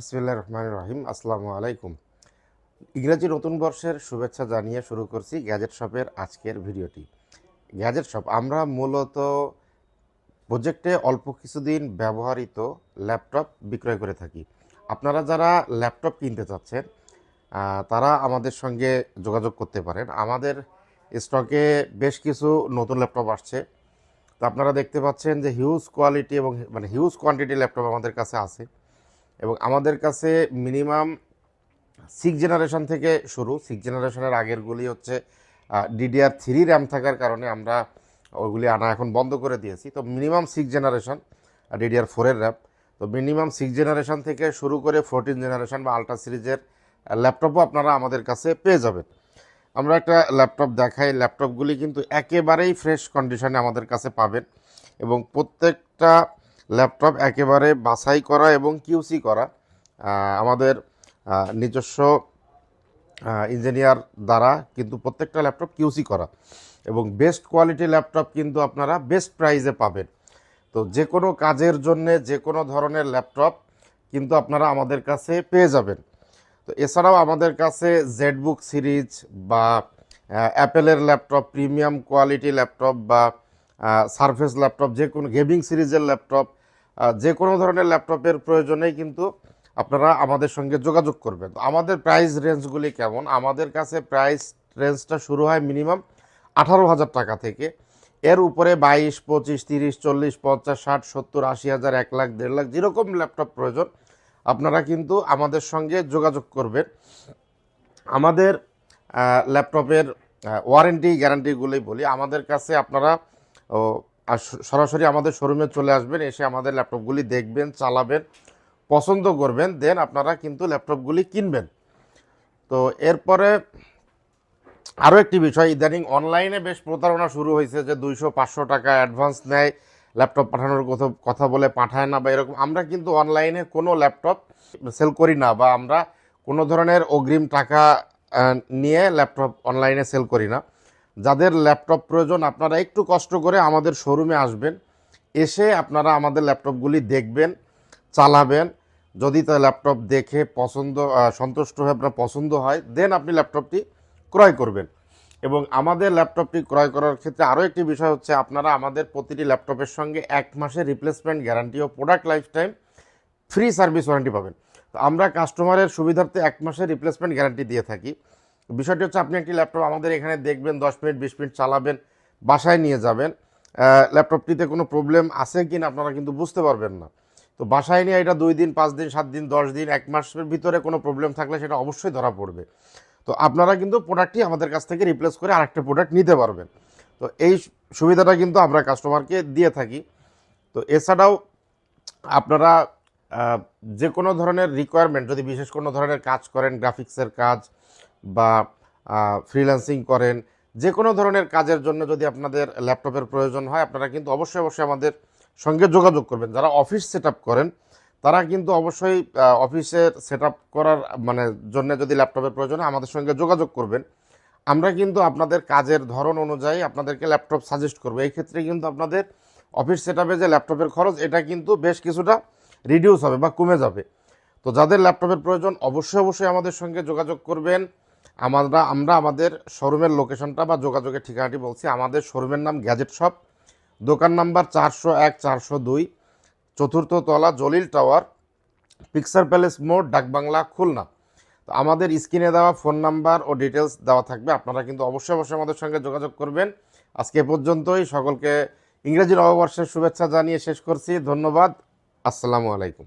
বিসমিল্লাহ রহমান রহিম, আসসালামু আলাইকুম। ইংরেজি নতুন বর্ষের শুভেচ্ছা জানিয়ে শুরু করছি গ্যাজেট শপের আজকের ভিডিওটি। গ্যাজেট শপ, আমরা মূলত প্রজেক্টে অল্প কিছুদিন ব্যবহৃত ল্যাপটপ বিক্রয় করে থাকি। আপনারা যারা ল্যাপটপ কিনতে চাচ্ছেন তারা আমাদের সঙ্গে যোগাযোগ করতে পারেন। আমাদের স্টকে বেশ কিছু নতুন ল্যাপটপ আসছে। তো আপনারা দেখতে পাচ্ছেন যে হিউজ কোয়ালিটি এবং মানে হিউজ কোয়ান্টিটি ল্যাপটপ আমাদের কাছে আছে। এবং আমাদের কাছে মিনিমাম সিক্স জেনারেশন থেকে শুরু সিক্স জেনারেশনের আগেরগুলি হচ্ছে ডিডিআর থ্রি র্যাম থাকার কারণে আমরা ওইগুলি আনা এখন বন্ধ করে দিয়েছি। তো মিনিমাম সিক্স জেনারেশন ডিডিআর ফোরের র্যাম তো মিনিমাম সিক্স জেনারেশন থেকে শুরু করে ফোরটিন জেনারেশন বা আল্ট্রা সিরিজের ল্যাপটপও আপনারা আমাদের কাছে পেয়ে যাবেন। আমরা একটা ল্যাপটপ দেখাই। ল্যাপটপগুলি কিন্তু একেবারেই ফ্রেশ কন্ডিশনে আমাদের কাছে পাবেন এবং প্রত্যেকটা ল্যাপটপ একেবারে বাছাই করা এবং কিউসি করা। আমাদের নিজস্ব ইঞ্জিনিয়ার দ্বারা কিন্তু প্রত্যেকটা ল্যাপটপ কিউসি করা এবং বেস্ট কোয়ালিটি ল্যাপটপ কিন্তু আপনারা বেস্ট প্রাইজে পাবেন। তো যে কোনো কাজের জন্য যে কোনো ধরনের ল্যাপটপ কিন্তু আপনারা আমাদের কাছে পেয়ে যাবেন। তো এছাড়াও আমাদের কাছে জেডবুক সিরিজ বা অ্যাপেলের ল্যাপটপ, প্রিমিয়াম কোয়ালিটি ল্যাপটপ বা সারফেস ল্যাপটপ, যে কোনো গেমিং সিরিজের ল্যাপটপ যে কোনো ধরনের ল্যাপটপের প্রয়োজনেই কিন্তু আপনারা আমাদের সঙ্গে যোগাযোগ করবেন। আমাদের প্রাইস রেঞ্জগুলি কেমন? আমাদের কাছে প্রাইস রেঞ্জটা শুরু হয় মিনিমাম আঠারো হাজার টাকা থেকে। এর উপরে বাইশ, পঁচিশ, তিরিশ, চল্লিশ, পঞ্চাশ, ষাট, সত্তর, আশি হাজার, এক লাখ, দেড় লাখ যেরকম ল্যাপটপ প্রয়োজন, আপনারা কিন্তু আমাদের সঙ্গে যোগাযোগ করবেন। আমাদের ল্যাপটপের ওয়ারেন্টি গ্যারান্টিগুলি বলি, আমাদের কাছে আপনারা আর সরাসরি আমাদের শোরুমে চলে আসবেন, এসে আমাদের ল্যাপটপগুলি দেখবেন, চালাবেন, পছন্দ করবেন দেন আপনারা কিন্তু ল্যাপটপগুলি কিনবেন। তো এরপরে আরও একটি বিষয়, ইদানিং অনলাইনে বেশ প্রতারণা শুরু হয়েছে যে দুইশো পাঁচশো টাকা অ্যাডভান্স নেয় ল্যাপটপ পাঠানোর কথা কথা বলে পাঠায় না বা এরকম। আমরা কিন্তু অনলাইনে কোনো ল্যাপটপ সেল করি না বা আমরা কোনো ধরনের অগ্রিম টাকা নিয়ে ল্যাপটপ অনলাইনে সেল করি না। যাদের ল্যাপটপ প্রয়োজন, আপনারা একটু কষ্ট করে আমাদের শোরুমে আসবেন। এসে আপনারা আমাদের ল্যাপটপগুলি দেখবেন, চালাবেন। যদি তা ল্যাপটপ দেখে পছন্দ সন্তুষ্ট হয়ে আপনার পছন্দ হয়, দেন আপনি ল্যাপটপটি ক্রয় করবেন। এবং আমাদের ল্যাপটপটি ক্রয় করার ক্ষেত্রে আরও একটি বিষয় হচ্ছে, আপনারা আমাদের প্রতিটি ল্যাপটপের সঙ্গে এক মাসের রিপ্লেসমেন্ট গ্যারান্টি ও product lifetime free service warranty পাবেন। তো আমরা কাস্টমারের সুবিধার্থে এক মাসের রিপ্লেসমেন্ট গ্যারান্টি দিয়ে থাকি। বিষয়টি হচ্ছে আপনি একটি ল্যাপটপ আমাদের এখানে দেখবেন, দশ মিনিট, বিশ মিনিট চালাবেন, বাসায় নিয়ে যাবেন। ল্যাপটপটিতে কোনো প্রবলেম আছে কি না আপনারা কিন্তু বুঝতে পারবেন না। তো বাসায় নিয়ে এটা দুই দিন, পাঁচ দিন, সাত দিন, দশ দিন, এক মাসের ভিতরে কোনো প্রবলেম থাকলে সেটা অবশ্যই ধরা পড়বে। তো আপনারা কিন্তু প্রোডাক্টটি আমাদের কাছ থেকে রিপ্লেস করে আরেকটা প্রোডাক্ট নিতে পারবেন। তো এই সুবিধাটা কিন্তু আমরা কাস্টমারকে দিয়ে থাকি। তো এছাড়াও আপনারা যে কোনো ধরনের রিকোয়ারমেন্ট যদি বিশেষ কোনো ধরনের কাজ করেন গ্রাফিক্সের কাজ বা ফ্রিল্যান্সিং করেন যে কোনো ধরনের কাজের জন্য যদি আপনাদের ল্যাপটপের প্রয়োজন হয়, আপনারা কিন্তু অবশ্যই অবশ্যই আমাদের সঙ্গে যোগাযোগ করবেন। যারা অফিস সেট করেন, তারা কিন্তু অবশ্যই অফিসের সেট করার মানে জন্য যদি ল্যাপটপের প্রয়োজন হয়, আমাদের সঙ্গে যোগাযোগ করবেন। আমরা কিন্তু আপনাদের কাজের ধরন অনুযায়ী আপনাদেরকে ল্যাপটপ সাজেস্ট করব। এই ক্ষেত্রে কিন্তু আপনাদের অফিস সেট যে ল্যাপটপের খরচ, এটা কিন্তু বেশ কিছুটা রিডিউস হবে বা কমে যাবে। তো যাদের ল্যাপটপের প্রয়োজন, অবশ্যই অবশ্যই আমাদের সঙ্গে যোগাযোগ করবেন। আমরা আমরা আমাদের শোরুমের লোকেশনটা বা যোগাযোগের ঠিকানাটি বলছি। আমাদের শোরুমের নাম গ্যাজেট শপ। দোকান নাম্বার চারশো এক, চারশো দুই, চতুর্থ তলা জলিল টাওয়ার, পিকচার প্যালেস মোড়, ডাকবাংলা, খুলনা। তো আমাদের স্ক্রিনে দেওয়া ফোন নাম্বার ও ডিটেলস দেওয়া থাকবে। আপনারা কিন্তু অবশ্যই অবশ্যই আমাদের সঙ্গে যোগাযোগ করবেন। আজকে পর্যন্তই। সকলকে ইংরেজি নববর্ষের শুভেচ্ছা জানিয়ে শেষ করছি। ধন্যবাদ। আসসালামু আলাইকুম।